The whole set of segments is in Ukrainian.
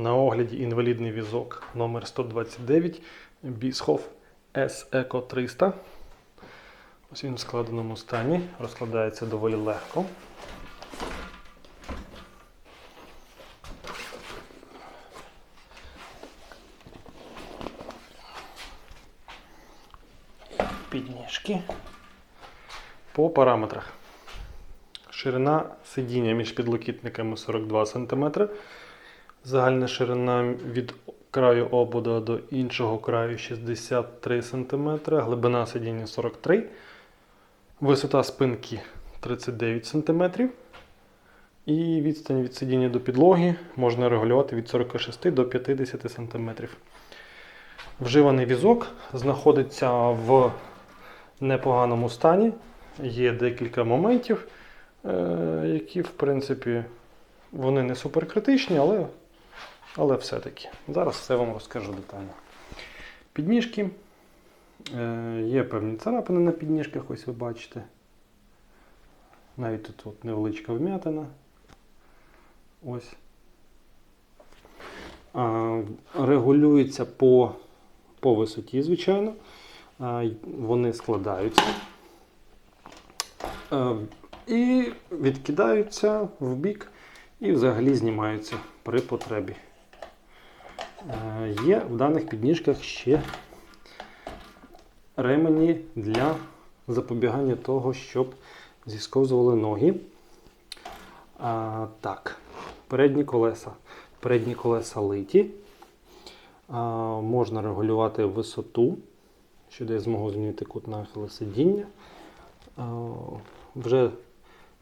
На огляді інвалідний візок номер 129 Бісхоф S Eco 300. Ось він в складеному стані, розкладається доволі легко. Підніжки. По параметрах. Ширина сидіння між підлокітниками 42 см. Загальна ширина від краю обода до іншого краю 63 см, глибина сидіння 43 висота спинки 39 см. І відстань від сидіння до підлоги можна регулювати від 46 до 50 см. Вживаний візок знаходиться в непоганому стані. Є декілька моментів, е, які, в принципі, вони не суперкритичні, але, але все-таки. Зараз все вам розкажу детально. Підніжки. Е, Є певні царапини на підніжках, ось ви бачите. Навіть тут от невеличка вм'ятина. Ось. А, регулюється по, по висоті, звичайно. Й- вони складаються. Е, і відкидаються в бік і взагалі знімаються при потребі. Є в даних підніжках ще ремені для запобігання того, щоб зісковзували ноги. А, так, передні колеса. Передні колеса литі. А, можна регулювати висоту, що дає змогу змінити кут нахилу сидіння. А, вже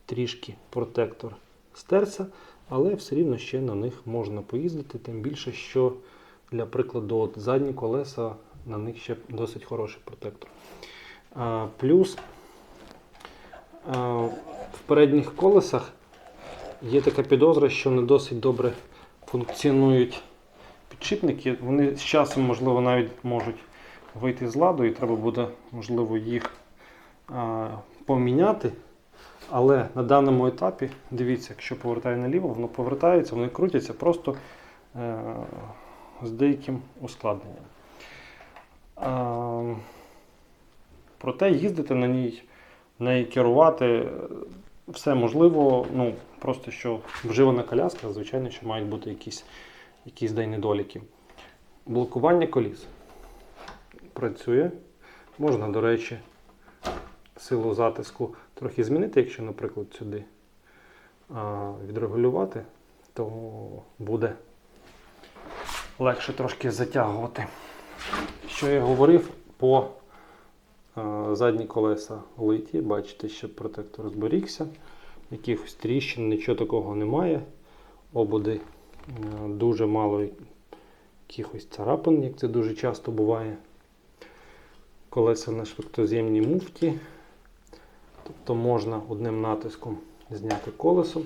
трішки протектор стерся, але все рівно ще на них можна поїздити, тим більше, що для прикладу от задні колеса на них ще досить хороший протектор. А, плюс а, в передніх колесах є така підозра, що не досить добре функціонують підшипники. Вони з часом, можливо, навіть можуть вийти з ладу, і треба буде, можливо, їх а, поміняти. Але на даному етапі, дивіться, якщо повертаю наліво, воно повертається, вони крутяться просто е, з деяким ускладненням. А, проте їздити на ній, неї керувати е, все можливо. Ну, просто що вживана коляска, звичайно, що мають бути якісь, якісь дай недоліки. Блокування коліс працює. Можна, до речі, силу затиску трохи змінити, якщо, наприклад, сюди відрегулювати, то буде легше трошки затягувати. Що я говорив по задні колеса литі, бачите, що протектор зберігся, якихось тріщин, нічого такого немає. Ободи дуже мало якихось царапин, як це дуже часто буває. Колеса на швидкоз'ємній муфті. Тобто можна одним натиском зняти колесо.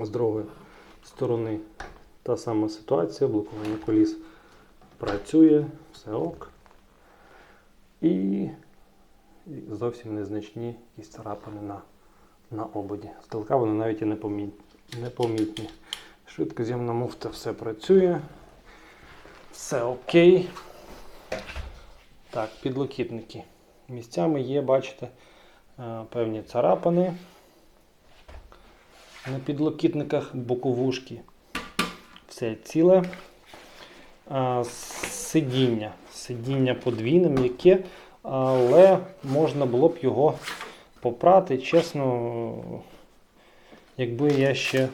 З другої сторони та сама ситуація, блокування коліс працює, все ок. І зовсім незначні якісь царапини на, на ободі. Здалека вони навіть і непомітні. Швидкоз'ємна муфта все працює. Все окей. Так, підлокітники. Місцями є, бачите, певні царапини на підлокітниках, боковушки. Все ціле. Сидіння. Сидіння подвійне, м'яке, але можна було б його попрати. Чесно, якби я ще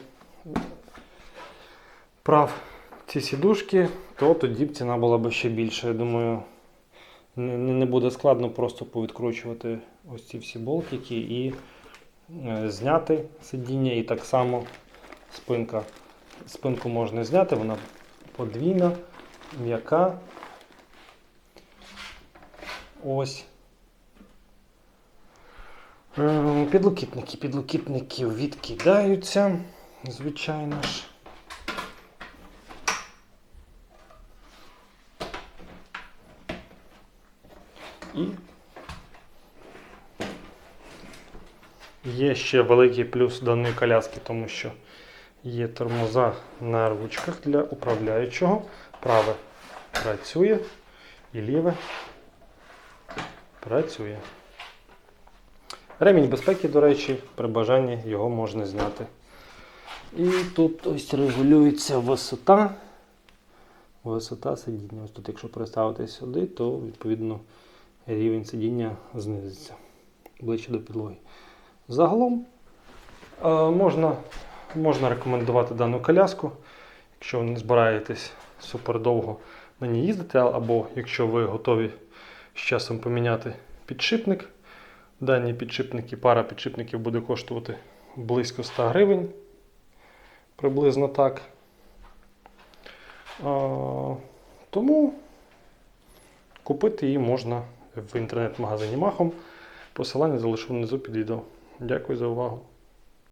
прав ці сідушки, то тоді б ціна була б ще більша. Я думаю, не, буде складно просто повідкручувати ось ці всі болтики і е, зняти сидіння. І так само спинка. Спинку можна зняти, вона подвійна, м'яка. Ось. Е, Підлокітники. Підлокітники відкидаються, звичайно ж. І є ще великий плюс даної коляски, тому що Є тормоза на ручках для управляючого. Праве працює і ліве працює. Ремінь безпеки, до речі, при бажанні його можна зняти. І тут ось регулюється висота. Висота сидіння. Ось тут, якщо переставити сюди, то відповідно рівень сидіння знизиться ближче до підлоги. Загалом е, можна, можна рекомендувати дану коляску, якщо ви не збираєтесь супердовго на ній їздити, або якщо ви готові з часом поміняти підшипник. Дані підшипники, пара підшипників буде коштувати близько 100 гривень. Приблизно так. А, тому купити її можна в інтернет-магазині Махом. Посилання залишу внизу під відео. Дякую за увагу.